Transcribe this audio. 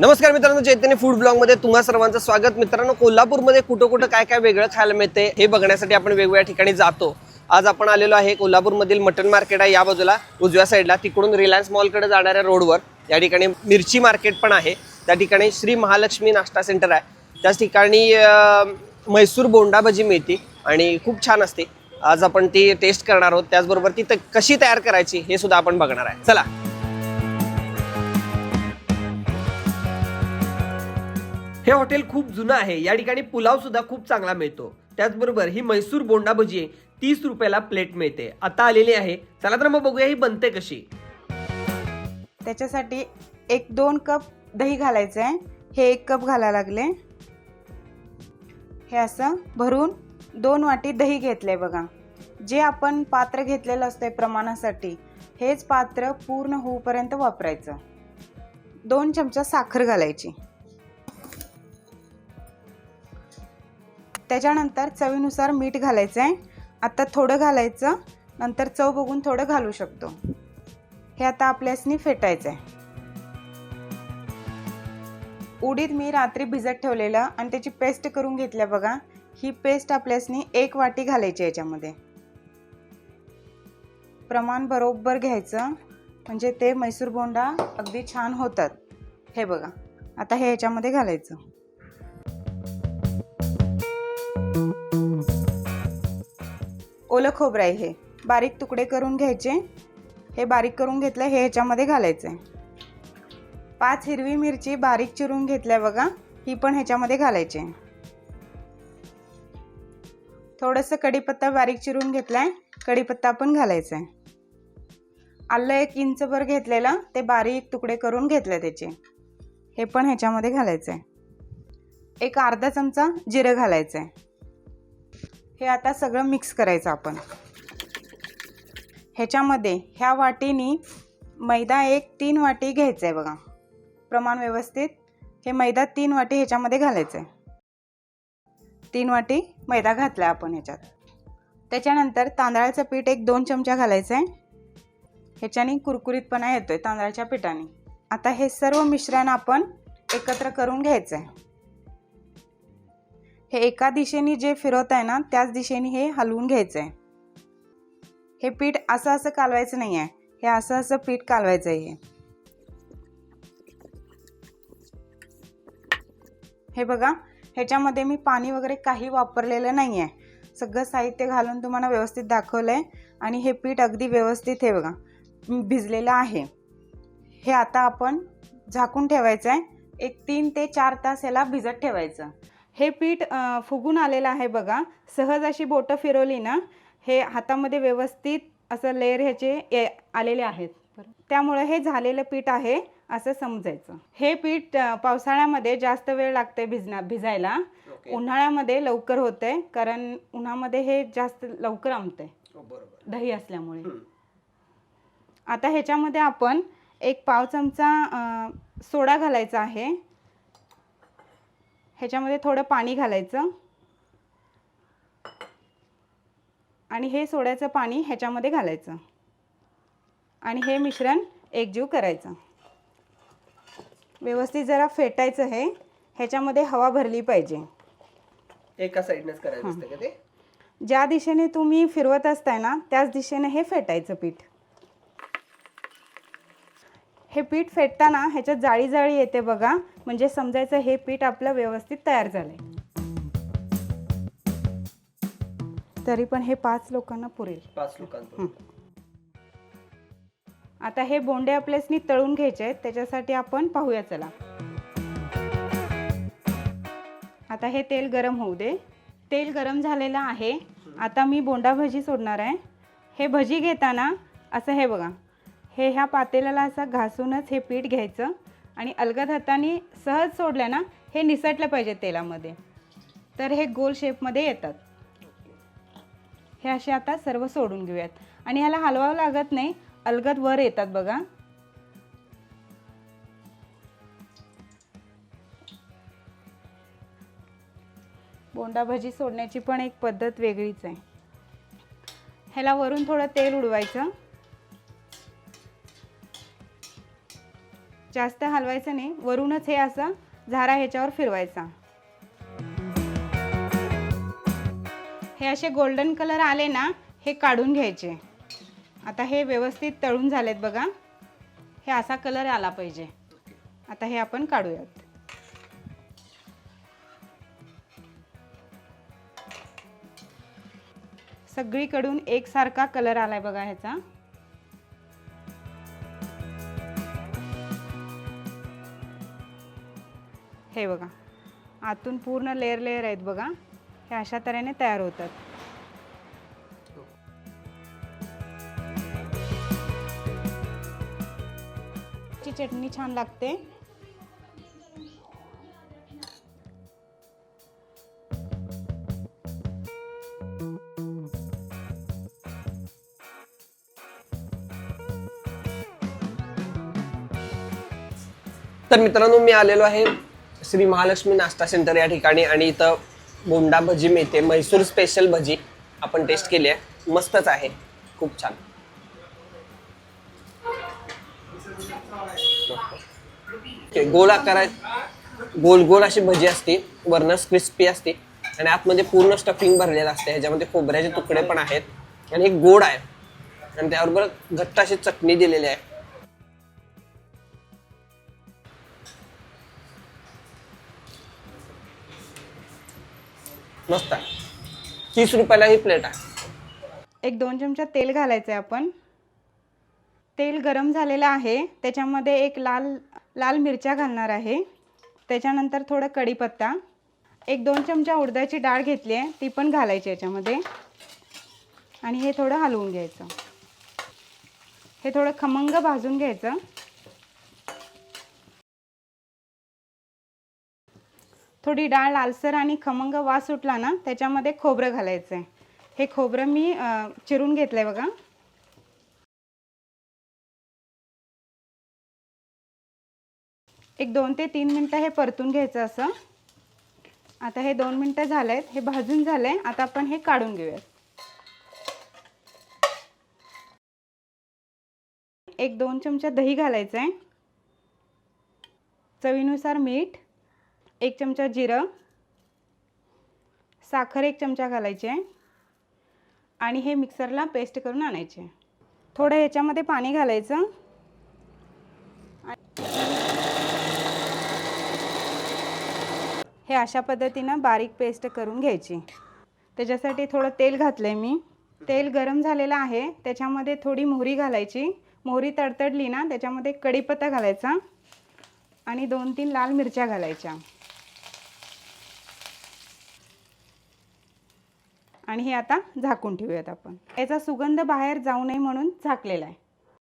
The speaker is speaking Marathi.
नमस्कार मित्रांनो चैतन्य फूड ब्लॉगमध्ये तुम्हा सर्वांचं स्वागत. मित्रांनो कोल्हापूरमध्ये कुठं कुठं काय काय वेगळं खायला मिळते हे बघण्यासाठी आपण वेगवेगळ्या ठिकाणी जातो. आज आपण आलेलो आहे कोल्हापूरमधील मटन मार्केट आहे. या बाजूला उजव्या साईडला तिकडून रिलायन्स मॉलकडे जाणाऱ्या रोडवर या ठिकाणी मिरची मार्केट पण आहे. त्या ठिकाणी श्री महालक्ष्मी नाश्ता सेंटर आहे. त्याच ठिकाणी मैसूर म्हैसूर बोंडा भजी मिळते आणि खूप छान असते. आज आपण ती टेस्ट करणार आहोत. त्याचबरोबर ती कशी तयार करायची हे सुद्धा आपण बघणार आहे. चला. हे हॉटेल खूप जुनं आहे. या ठिकाणी पुलाव सुद्धा खूप चांगला मिळतो. त्याचबरोबर ही म्हैसूर बोंडा भजी आहे तीस रुपयाला प्लेट मिळते. आता आलेली आहे. चला तर मग बघूया ही बनते कशी. त्याच्यासाठी एक दोन कप दही घालायचं आहे हे एक कप घालायला लागले. हे असं भरून दोन वाटी दही घेतलंय बघा. जे आपण पात्र घेतलेलं असतंय प्रमाणासाठी हेच पात्र पूर्ण होऊपर्यंत वापरायचं. दोन चमचा साखर घालायची. त्याच्यानंतर चवीनुसार मीठ घालायचं आहे. आता थोडं घालायचं नंतर चव बघून थोडं घालू शकतो. हे आता आपल्यासनी फेटायचं आहे उडीद मी रात्री भिजत ठेवलेलं आणि त्याची पेस्ट करून घेतल्या बघा. ही पेस्ट आपल्यासनी एक वाटी घालायची याच्यामध्ये. प्रमाण बरोबर घ्यायचं म्हणजे ते मैसूर बोंडा अगदी छान होतात. हे बघा. आता हे याच्यामध्ये घालायचं. ओलं खोबरं आहे हे. बारीक तुकडे करून घ्यायचे. हे बारीक करून घेतलं हे ह्याच्यामध्ये घालायचं आहे पाच हिरवी मिरची बारीक चिरून घेतल्या बघा ही पण ह्याच्यामध्ये घालायची. थोडंसं कढीपत्ता बारीक चिरून घेतला आहे कढीपत्ता पण घालायचा आहे आलं एक इंचभर घेतलेलं ते बारीक तुकडे करून घेतले त्याचे. हे पण ह्याच्यामध्ये घालायचं आहे एक अर्धा चमचा जिरं घालायचं आहे हे आता सगळं मिक्स करायचं आपण. ह्याच्यामध्ये ह्या वाटीनी मैदा एक तीन वाटी घ्यायचं आहे बघा. प्रमाण व्यवस्थित. हे मैदा तीन वाटी ह्याच्यामध्ये घालायचं आहे तीन वाटी मैदा घातला आपण ह्याच्यात. त्याच्यानंतर तांदळाचं पीठ एक दोन चमचा घालायचं आहे ह्याच्याने कुरकुरीतपणा येतो आहे तांदळाच्या पिठाने. आता हे सर्व मिश्रण आपण एकत्र करून घ्यायचं आहे हे एका दिशेने जे फिरवत आहे ना त्याच दिशेने हे हलवून घ्यायचं आहे हे पीठ असं असं कालवायचं नाही आहे हे असं असं पीठ कालवायचं आहे हे. हे बघा ह्याच्यामध्ये मी पाणी वगैरे काही वापरलेलं नाही आहे सगळं साहित्य घालून तुम्हाला व्यवस्थित दाखवलं आहे आणि हे पीठ अगदी व्यवस्थित हे बघा भिजलेलं आहे. हे आता आपण झाकून ठेवायचं आहे एक तीन ते चार तास याला भिजत ठेवायचं. हे पीठ फुगून आलेलं आहे बघा. सहज अशी बोटं फिरवली ना हे हातामध्ये व्यवस्थित असं लेअर ह्याचे आलेले आहेत. त्यामुळे हे झालेलं पीठ आहे असं समजायचं. हे पीठ पावसाळ्यामध्ये जास्त वेळ लागते भिजना भिजायला. उन्हाळ्यामध्ये लवकर होते कारण उन्हामध्ये हे जास्त लवकर आमते दही असल्यामुळे. आता ह्याच्यामध्ये आपण एक पाव चमचा सोडा घालायचा आहे. ह्याच्यामध्ये थोडं पाणी घालायचं. आणि हे सोड्याचं पाणी ह्याच्यामध्ये घालायचं. आणि हे मिश्रण एकजीव करायचं. व्यवस्थित जरा फेटायचं हे ह्याच्यामध्ये हवा भरली पाहिजे. एका साईडनेच करायचं असतं का ते? ज्या दिशेने तुम्ही फिरवत असताय ना त्याच दिशेने हे फेटायचं पीठ. हे पीठ फेटताना ह्याच्यात जाळी जाळी येते बघा. म्हणजे समजायचं हे पीठ आपलं व्यवस्थित तयार झालंय. तरी पण हे पाच लोकांना पुरेल. पाच लोकांपर्यंत आता हे बोंडे आपल्यासनी तळून घ्यायचे आहेत. त्याच्यासाठी आपण पाहूया चला. आता हे तेल गरम होऊ दे. तेल गरम झालेलं आहे. आता मी बोंडा भजी सोडणार आहे. हे भजी घेताना असं हे बघा. हे ह्या पातेल्याला असं घासूनच हे पीठ घ्यायचं आणि अलगद हाताने सहज सोडलं ना हे निसटलं पाहिजे तेलामध्ये. तर हे गोल शेपमध्ये येतात. हे असे आता सर्व सोडून घेऊयात. आणि ह्याला हलवावं लागत नाही अलगद वर येतात बघा. बोंडा भजी सोडण्याची पण एक पद्धत वेगळीच आहे. ह्याला वरून थोडं तेल उडवायचं. जास्त हलवायचं नाही वरूनच हे असं झारा ह्याच्यावर फिरवायचा. हे असे गोल्डन कलर आले ना हे काढून घ्यायचे. आता हे व्यवस्थित तळून झालेत बघा. हे असा कलर आला पाहिजे. आता हे आपण काढूयात. सगळीकडून एकसारखा कलर आलाय बघा ह्याचा. हे बघा. आतून पूर्ण लेअर लेअर आहेत बघा. हे अशा तऱ्हेने तयार होतात. ची चटणी छान लागते. तर मित्रांनो मी आलेलो आहे श्री महालक्ष्मी नाश्ता सेंटर या ठिकाणी आणि इथं बोंडा भजी मिळते. म्हैसूर स्पेशल भजी आपण टेस्ट केली आहे. मस्तच आहे. खूप छान. गोल आकारा गोल गोल अशी भजी असते. वरनं क्रिस्पी असते. आणि आतमध्ये पूर्ण स्टफिंग भरलेलं असते. ह्याच्यामध्ये खोबऱ्याचे तुकडे पण आहेत. आणि हे गोड आहे. आणि त्याबरोबर घट्ट अशी चटणी दिलेली आहे. मस्त आहे. तीस रुपयाला ही प्लेट आहे. एक दोन चमचा तेल घालायचं आहे आपण. तेल गरम झालेलं आहे. त्याच्यामध्ये एक लाल लाल मिरच्या घालणार आहे. त्याच्यानंतर थोडं कढीपत्ता. एक दोन चमचा उडदाची डाळ घेतली आहे. ती पण घालायची याच्यामध्ये. आणि हे थोडं हलवून घ्यायचं. हे थोडं खमंग भाजून घ्यायचं. थोडी डाळ लालसर आणि खमंग वास सुटला ना त्याच्यामध्ये खोबरं घालायचं आहे हे खोबरं मी चिरून घेतलं आहे बघा. एक दोन ते तीन मिनटं हे परतून घ्यायचं असं. आता हे दोन मिनटं झालेत हे भाजून झालंय आता आपण हे काढून घेऊयात. एक दोन चमचा दही घालायचं आहे चवीनुसार मीठ एक चमचा जिरं. साखर एक चमचा घालायची आहे. आणि हे मिक्सरला पेस्ट करून आणायचे थोडं ह्याच्यामध्ये पाणी घालायचं. हे अशा पद्धतीनं बारीक पेस्ट करून घ्यायची. त्याच्यासाठी थोडं तेल घातलं आहे मी. तेल गरम झालेलं आहे. त्याच्यामध्ये थोडी मोहरी घालायची. मोहरी तडतडली ना त्याच्यामध्ये कढीपत्ता घालायचा. आणि दोन तीन लाल मिरच्या घालायच्या. आणि हे आता झाकून ठेवूयात आपण. याचा सुगंध बाहेर जाऊ नये म्हणून झाकलेला आहे.